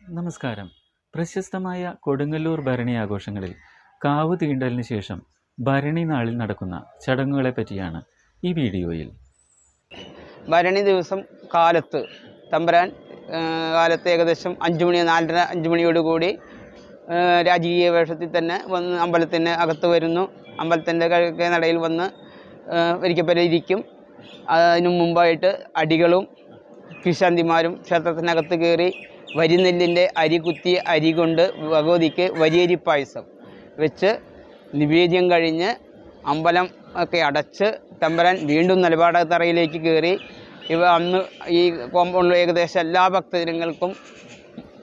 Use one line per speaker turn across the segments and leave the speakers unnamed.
നമസ്കാരം. പ്രശസ്തമായ കൊടുങ്ങല്ലൂർ ഭരണി ആഘോഷങ്ങളിൽ കാവ് തീണ്ടലിന് ശേഷം ഭരണി നാളിൽ നടക്കുന്ന ചടങ്ങുകളെ പറ്റിയാണ് ഈ വീഡിയോയിൽ.
ഭരണി ദിവസം കാലത്ത് തമ്പരാൻ കാലത്ത് ഏകദേശം അഞ്ച് മണി നാലര അഞ്ച് മണിയോടുകൂടി രാജകീയ വേഷത്തിൽ തന്നെ വന്ന് അമ്പലത്തിന്റെ അകത്ത് വരുന്നു. അമ്പലത്തിന്റെ കിഴക്കേ നടയിൽ വന്ന് ആ, ഇരിക്കും അതിനു മുമ്പായിട്ട് അടികളും കൃഷാന്തിമാരും ക്ഷേത്രത്തിനകത്ത് കയറി വരിനെല്ലിന്റെ അരി കുത്തി അരി കൊണ്ട് ഭഗവതിക്ക് വരിയരി പായസം വെച്ച് നിവേദ്യം കഴിഞ്ഞ് അമ്പലം ഒക്കെ അടച്ച് തമ്പരാൻ വീണ്ടും നിലപാടത്തറയിലേക്ക് കയറി. ഇവ അന്ന് ഈ കോമ്പൗണ്ടിൽ ഏകദേശം എല്ലാ ഭക്തജനങ്ങൾക്കും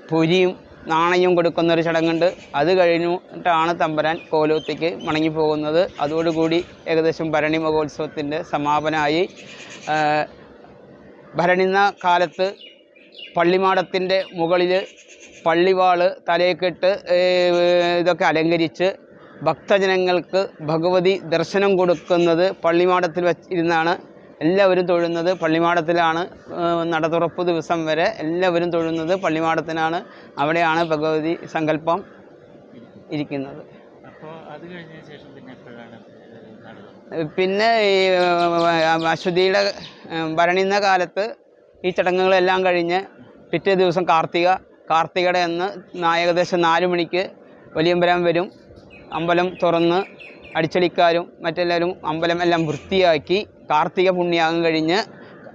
പൊരിയും നാണയം കൊടുക്കുന്ന ഒരു ചടങ്ങുണ്ട്. അത് കഴിഞ്ഞിട്ടാണ് തമ്പരാൻ കോലോത്തേക്ക് മണങ്ങിപ്പോകുന്നത് അതോടുകൂടി ഏകദേശം ഭരണി മഹോത്സവത്തിന്റെ സമാപനമായി. ഭരണിന്ന കാലത്ത് പള്ളിമാടത്തിന്റെ മുകളിൽ പള്ളിവാൾ തലയെക്കെട്ട് ഇതൊക്കെ അലങ്കരിച്ച് ഭക്തജനങ്ങൾക്ക് ഭഗവതി ദർശനം കൊടുക്കുന്നത് പള്ളിമാടത്തിൽ വച്ചിരുന്നാണ് എല്ലാവരും തൊഴുന്നത് പള്ളിമാടത്തിലാണ്. നടതുറപ്പ് നട തുറപ്പ് ദിവസം വരെ എല്ലാവരും തൊഴുന്നത് പള്ളിമാടത്തിനാണ്. അവിടെയാണ് ഭഗവതി സങ്കല്പം ഇരിക്കുന്നത്.
പിന്നെ
ഈ അശ്വതിയുടെ ഭരണിന്ന കാലത്ത് ഈ ചടങ്ങുകളെല്ലാം കഴിഞ്ഞ് പിറ്റേ ദിവസം കാർത്തിക കാർത്തികയുടെ അന്ന് ഏകദേശം നാല് മണിക്ക് വലിയമ്പലം വരും. അമ്പലം തുറന്ന് അടിച്ചടിക്കാരും മറ്റെല്ലാവരും അമ്പലം എല്ലാം വൃത്തിയാക്കി കാർത്തിക പുണ്യാകം കഴിഞ്ഞ്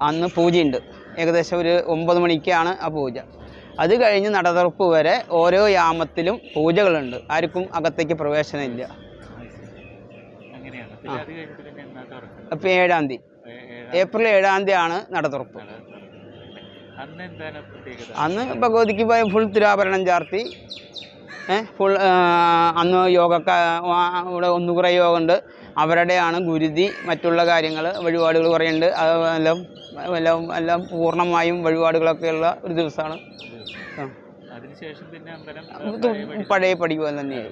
അന്ന് പൂജയുണ്ട്. ഏകദേശം ഒരു ഒമ്പത് മണിക്കാണ് ആ പൂജ. അത് കഴിഞ്ഞ് നടതുറപ്പ് വരെ ഓരോ യാമത്തിലും പൂജകളുണ്ട്. ആർക്കും അകത്തേക്ക് പ്രവേശനമില്ല അപ്പോൾ ഏഴാം തീയതി. ഏപ്രിൽ ഏഴാം തീയതി ആണ് തുറപ്പ്.
അന്ന്
ഭഗവതിക്ക് പോയ ഫുൾ തിരാഭരണം ചാർത്തി. ഏഹ് ഫുൾ അന്ന് യോഗ ഇവിടെ ഒന്നുകുറെ യോഗമുണ്ട് അവരുടെയാണ് ഗുരുതി മറ്റുള്ള കാര്യങ്ങൾ വഴിപാടുകൾ കുറേ ഉണ്ട് എല്ലാം എല്ലാം എല്ലാം പൂർണമായും വഴിപാടുകളൊക്കെയുള്ള ഒരു ദിവസമാണ് പഴയ പടി പോലെ തന്നെയായി.